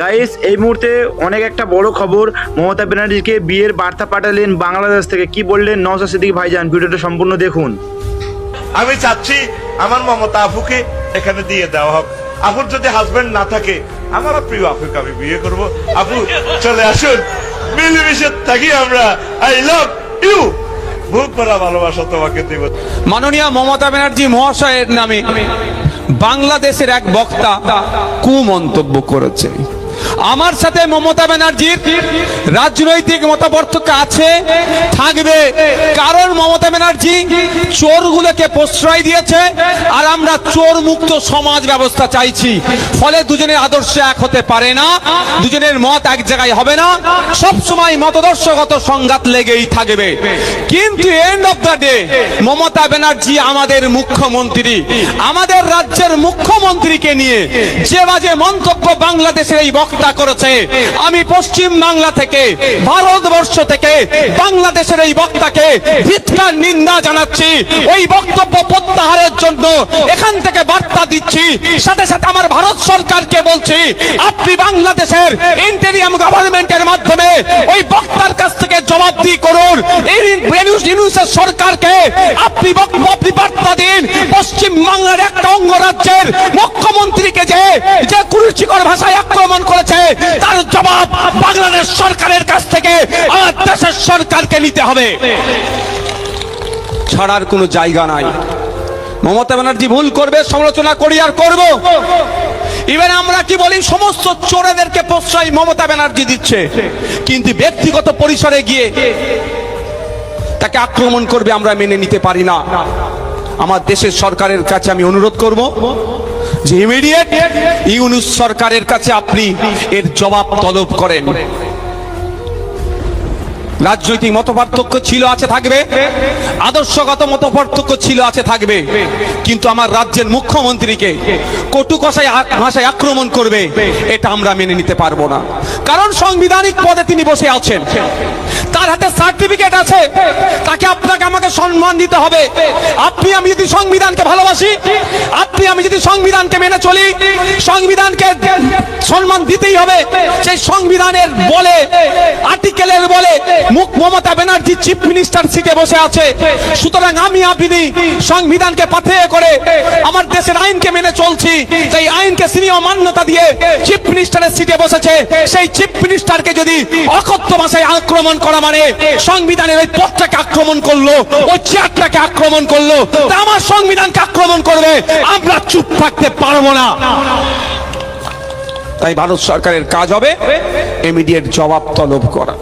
Guys এই মুহূর্তে অনেক একটা বড় খবর মমতা ব্যানার্জিকে বিয়ের বার্তা পাঠালেন বাংলাদেশ থেকে। কি বললেন নওশাদ সিদ্দিকী ভাইজান? ভিডিওটা সম্পূর্ণ দেখুন। আমি চাচ্ছি আমার মমতা আপুকে এখানে দিয়ে দেওয়া হোক। আপুর যদি হাজবেন্ড না থাকে আমার প্রিয় আপুকে আমি বিয়ে করব। আপু চলে আসুন। মিলেমিশে থাকি আমরা। আই লাভ ইউ বুক ভরা ভালোবাসা তোমাকে দেব। মাননীয় মমতা ব্যানার্জি মহাশয়ের নামে বাংলাদেশের এক বক্তা কুমন্তব্য করেছে। আমার সাথে মমতা ব্যানার্জির রাজনৈতিক মতাপার্থক্য আছে, থাকবে। কারণ মমতা ব্যানার্জি চোরগুলোকে প্রশ্রয় দিয়েছে আর আমরা চোর মুক্ত সমাজ ব্যবস্থা চাইছি। ফলে দুজনের আদর্শ এক হতে পারে না, দুজনের মত এক জায়গায় হবে না। সব সময় মতদর্শগত সংঘাত লেগেই থাকবে। কিন্তু end of the day Mamata Banerjee আমাদের মুখ্যমন্ত্রী। আমাদের রাজ্যের মুখ্যমন্ত্রীকে নিয়ে যে বাজে মন্তব্য বাংলাদেশের এই বক্তা করেছে। আমি পশ্চিম বাংলা থেকে, ভারতবর্ষ থেকে, বাংলাদেশের এই বক্তাকে ধিৎকার নিন্দা জানাচ্ছি। ওই বক্তব্য প্রত্যাহারের জন্য এখান থেকে বার্তা দিচ্ছি। সাথে সাথে আমার ভারত সরকারকে বলছি, আপনি বাংলাদেশের ইন্টেরিয়াম গভর্নমেন্টের মাধ্যমে ওই বক্তার কাছ থেকে জবাবদি করুন। সরকারকে আপনি বক্তব্য বার্তা দিন। পশ্চিম বাংলার একটা অঙ্গরাজ্যের মুখ্যমন্ত্রীকে যে যে কুরুচিকর ভাষায় আক্রমণ করেছে, তার জবাব বাংলাদেশ সরকারের কাছ থেকে আমার দেশের সরকারকে নিতে হবে। ছাড়ার কোনো জায়গা নাই। মমতা ব্যানার্জি ভুল করবে, সমালোচনা করি আর করব। ইভেন আমরা কি বলি, সমস্ত চোরেদেরকে প্রশ্রয় মমতা ব্যানার্জি দিচ্ছে। কিন্তু ব্যক্তিগত পরিসরে গিয়ে তাকে আক্রমণ করবে আমরা মেনে নিতে পারি না। আমার দেশের সরকারের কাছে আমি অনুরোধ করব যে ইমিডিয়েট ইউনুস সরকারের কাছে আপনি এর জবাব তলব করেন। রাজনৈতিক মতপার্থক্য ছিল, আছে, থাকবে। আদর্শগত মতপার্থক্য ছিল, আছে, থাকবে। কিন্তু আমার রাজ্যের মুখ্যমন্ত্রীকে কটু কষায় ভাষায় আক্রমণ করবে, এটা আমরা মেনে নিতে পারব না। কারণ সাংবিধানিক পদে তিনি বসে আছেন। সার্টিফিকেট আছে, তাকে আপনাকে আমাকে সম্মান দিতে হবে। আপনি, আমি যদি সংবিধানকে ভালোবাসি, আপনি, আমি যদি সংবিধানকে মেনে চলি, সংবিধানকে সম্মান দিতেই হবে। সেই সংবিধানের বলে আর্টিকেলের বলে মুখ মমতা ব্যানার্জি চিফ মিনিস্টার সিটে বসে আছে। সুতরাং আমি, আপনি সংবিধানকে পাথেয় করে আমার দেশের আইনকে মেনে চলছি। সেই আইনকে সিনিয় মান্যতা দিয়ে চিফ মিনিস্টারের সিটে বসেছে। সেই চিফ মিনিস্টারকে যদি অকথ্য ভাষায় আক্রমণ করা মানে সংবিধানের ওই পথটাকে আক্রমণ করল, ওই চেয়ারটাকে আক্রমণ করল। তা আমার সংবিধানকে আক্রমণ করবে আমরা চুপ থাকতে পারব না। তাই ভারত সরকারের কাজ হবে ইমিডিয়েট জবাব তলব করা।